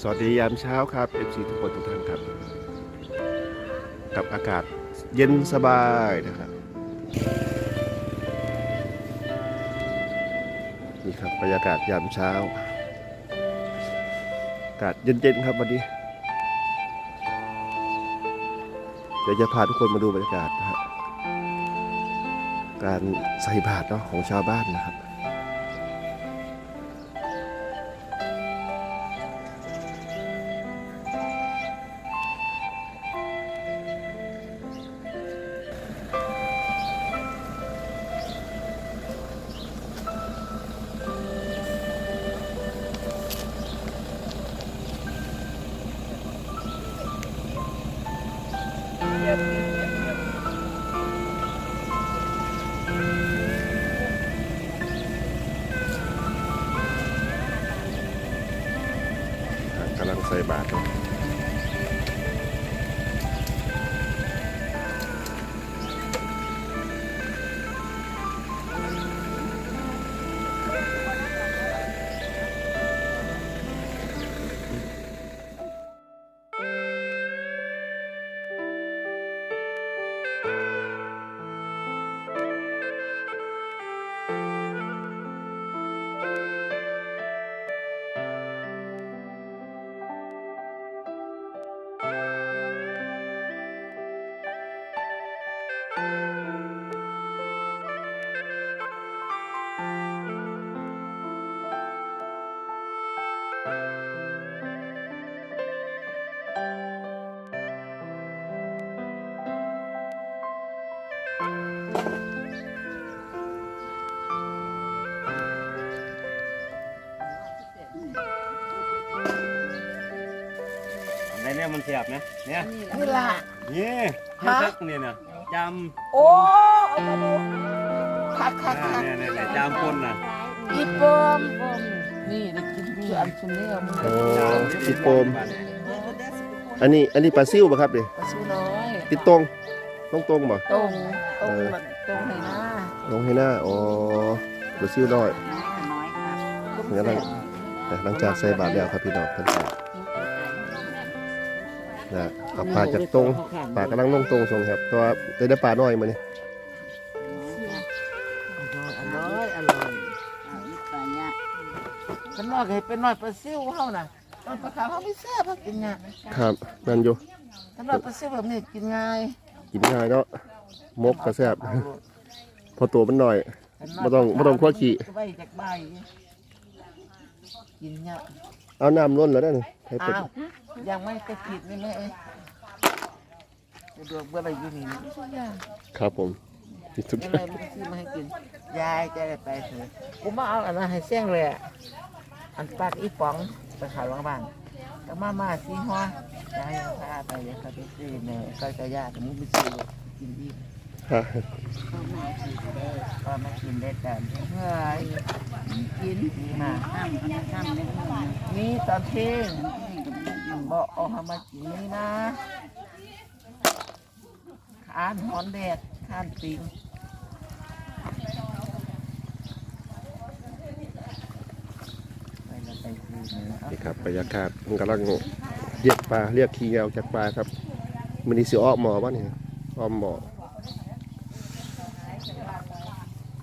สวัสดียามเช้าครับ FC ทุกคนทุกท่านครับ กับอากาศเย็นสบายนะครับนี่ครับบรรยากาศยามเช้า อากาศเย็นๆครับวันนี้เดี๋ยวจะพาทุกคนมาดูบรรยากาศนะฮะการใส่บาตรเนาะของชาวบ้านนะครับ กำลังใส่บาตร เนาะในเนี่ยมันเสียบนะเนี่ยนี่ล่ะ นี่ฮะทักเนี่ยนะจโอ้เอามาดูคักำคักคักเนี่ยเนี่ยเนี่ยจำคนน่ะอีปอมนี่ได้กินคืออันชุนเนียมโอ้ติดโปมอันนี้อันนี้ปลาซิวป่ะครับดิปลาซูน้อยติดตรงต้องตรงป่ะตรงตรงแบบตรงไหนหน้าลงให้หน้าอ๋อปลาซิวน้อย น้อยค่ะงั้นเรา แต่หลังจากใส่บาตรแล้วครับพี่น้องท่านผู้ชม นะเอาปลาจากตรงปลากำลังลงตรงทรงครับเพราะว่าได้ได้ปลาน้อยมานี่อร่อยอร่อยฉันบอกให้เป็นน้อยปลาซิวเฮาน่ะตอนปลาขาวเฮาไม่แซ่บเฮากินเนี่ยครับนั่นอยู่ฉันบอกปลาซิวแบบนี้กินง่ายกินง่ายเนาะมกกระแซบพอตัวมันหน่อยบ่ต้องบ่ต้องคั่วขี้ใบจากใบกินเนี่ยเอาน้ำล้นแล้วได้นี่ ให้เป็ดอ้าวยังไม่ไปกินนี่แม่เอ้ยจะดวงเมื่อไรอยู่นี่ไม่ใช่ยาครับผมมีทุกออะไรย่างไม่ได้ซื้อมาให้กิน ยายจะได้ไปเถอะกูมาเอาอันนั้นให้เสี่ยงเลยอะอันปากอีป๋องไปขายโรงพยาบาลก็มามาสีหัวยายยังพาไปยังเขาไปซื้อเนี่ยก็จะยากแต่มึงไม่ซื้อกินดีฮะ ก็มากินได้แต่เฮ้ยกินดีมากนี่ตอนเที่ยงบอกเอาให้มากินนี่นะขานหอนแดดขานปิงไปแล้วไปซื้อเนื้อนี่ครับบรรยากาศมันกำลังเรียกปลาเรียกขี้เงาจากปลาครับมันนี่สิอ้อมหมอป่ะเนี่ยอ้อมหมอ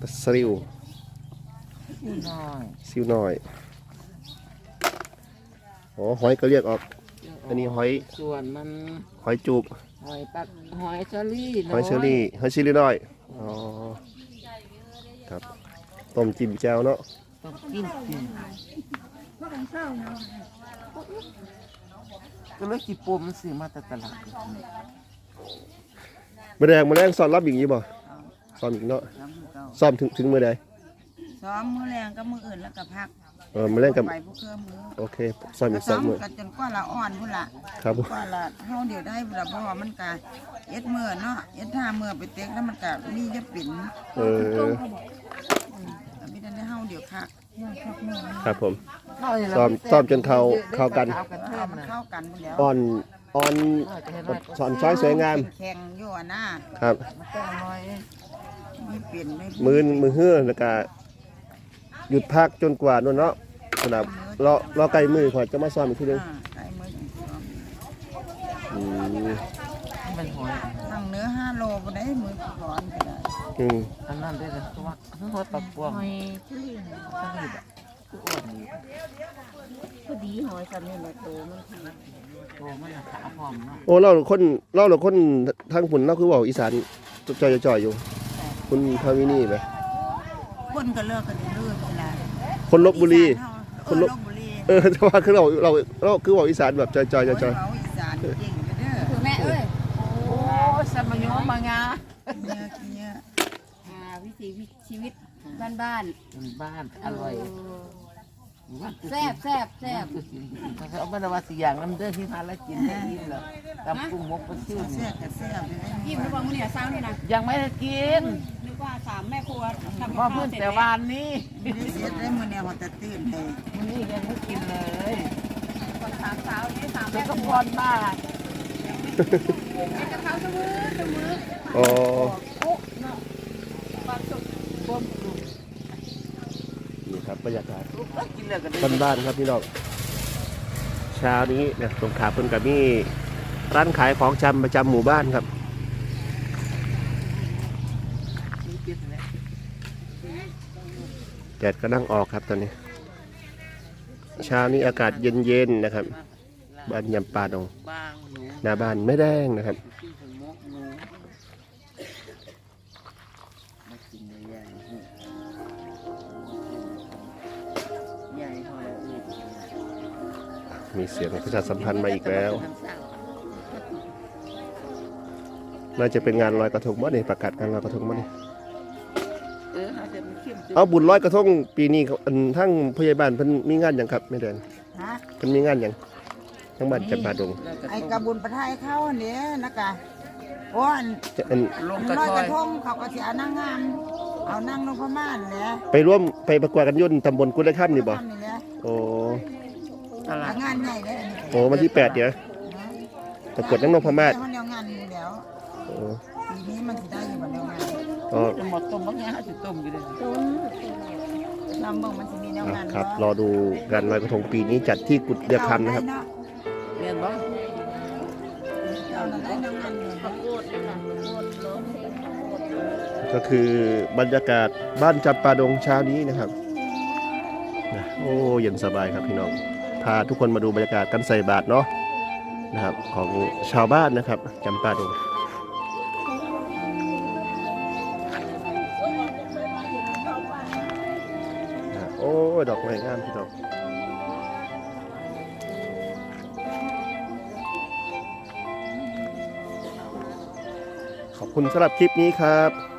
ปลาซิวนิดหน่อยซิวน้อยอ๋อหอยก็เรียกออก อันนี้หอยส่วนมันหอยจูบหอยปักหอยเชอรี่หอยเชอรี่หอยเชอรี่น้อยอ๋อครับต้มจิ้มแจ่วเนาะต้องกินกินก็เลยจีปมมันซื้อมาแต่ตลาดมะแดงมะแดงซ้อมรับอีกยี่บ่ซ้อมอีกเนาะแล้วมือเก่า ซ้อมถึงถึงมือใดซ้อมมือแรงก็มืออื่นแล้วก็พักเออมะแดงกับไปผู้เครื่องมือโอเคซ้อมอีกซ้สัอกมมือกันจนกว่าละอ่อนพุ่นละครับกว่าละเฮาเดี๋ยวได้พุ่นละเพราะว่ามันกะเอ็ดมือเนาะเอ็ดท่ามือไปเต็กแล้วมันกะมีจะปิ่นเออแต่ไม่ได้เฮาเดี๋ยวคักครับผมซ้อมซ้อมจนเข้าเข้ากันเข้ากันเพิ่เอามมันนะเข้ากันพุ่นแล้วอ่อนอ่อนสอนช้อยสวยงามแข็งอยู่อะนะครับมั นก็อร่อยมีปิ่นไม่มือมือเฮือแล้วก็หยุดพักจนกว่านู่นเนาะสนามรอรอไกลมือพอจะมาซ้อมอีกทีนึงอ่าไก่มือจังซ้อมอืมมันเป็นหอยทั้งเนื้อห้าโลบ่ได้มือก่อนก็ได้อืมอันนั้นได้เลยตัวทั้งหอยปักพวงหอยเชอรี่ทั้งนี้แบบคืออ้วนอยู่พอดีหอยสำเร็จโตมันทีโตมันน่ะขาพร้อมเนาะโอ้เราคนเราเราคนทางฝุ่นเราคือเว่าอีสานจอยๆจ่อยๆอยู่ คุณพาวินี่ไหมคนก็เลิกกันเรื่อยๆเวลาคนลบบุรีอีสานคเฮานลลบบ บุรีเออแต่ว่าคือเราเราเราคือเว่าอีสานแบบจอยๆจ่อยโอ้ยเว้าอีสานเก่งเด้อคือแม่เอ้ย โอ้สมัยยมางาเนี่ยเนี่ยอ่าวิถีชีวิตบ้านบ้านเป็นบ้านอร่อยแซ่บแซ่บแซ่บเอามาว่าสิอย่างน้ำเด้อที่พาแล้วกินได้อิ่มแล้วตำกุ้งมกปลาซิ่วแซ่นี่บกับแซ่บเลยยิ้มนึกว่ามื้อนี้เช้านี่นะยังไม่ได้กินนึ กว่าสามแม่ครัวทำเพราะเพิ่งแต่วานนี้ไม่ได้เสียได้มื้อนี้เขาจะตื่นให้วันนี้ยังไม่กินเลยก่อนสามเช้านี่สามเจ้าแม่ก็คพรัวรมากเป็นกะเพราเสมอเสมออ๋อความสุขต้มสุกนี่ครับบรรยากาศสุกแล้วกินเลยก็ได้บ้านๆครับพี่น้องเช้านี้เนี่ยตรงขาเพิ่นกับมีร้านขายของจำประจำหมู่บ้านครับ นี่กินแล้วแดดก็นั่งออกครับตอนนี้ เช้านี้อากาศเย็นๆนะครับ บ้านยำปาดงบางหนูหน้าบ้านไม่แดงนะครับกินถึงมกหนูมากินในย่างหูใหญ่พอแล้วอีกมีเสียงประชาสัมพันธ์มาอีกแล้ว น่าจะเป็นงานลอยกระทงบ่เนี่ยประกาศงานลอยกระทงบ่เนี่ย เอออาจจะมันเข้มจุดเอาบุญลอยกระทงปีนี้เขาอันทั้งพยาบาลเพิ่นมีงานหยังครับแม่แดงฮะเพิ่นมีงานหยังทั้งบ้านจำปาดงไอ้กระบุญประทายเข้าเนี่ยนะกะโอ้อันจะอันลงกระลอยทกอระยทงเขาก็สิเอานางงาม เอานางนพม่านแหละไปร่วมไปประกวดกันยุ่นตำบลกุฎข้ามนี่บ่ทำนี่แหละโอ้ตลาดงานใหญ่เลยโอ้วันที่แปดเดี๋ยวประกวดนังนพมาศเขาเดียวงานอยู่แล้วโอ้ปีนี้มันสิได้อยู่บ่เดียวงาน อ๋อจะหมดต้มบางอย่างจะต้มอยู่เลยต้นลำบิ่งมันสิมีแนวงานครับ รอดูงานลอยกระทงปีนี้จัดที่กุฎเรือคำนะครับเรียนบ้างก็คือบรรยากาศบ้านจำปาดงเช้านี้นะครับโอ้เย็นสบายครับพี่น้อง พาทุกคนมาดูบรรยากาศการใส่บาตรเนาะนะครับของชาวบ้านนะครับจำปาดง อ้ดอกไม้งามพี่ดอกขอบคุณสำหรับคลิปนี้ครับ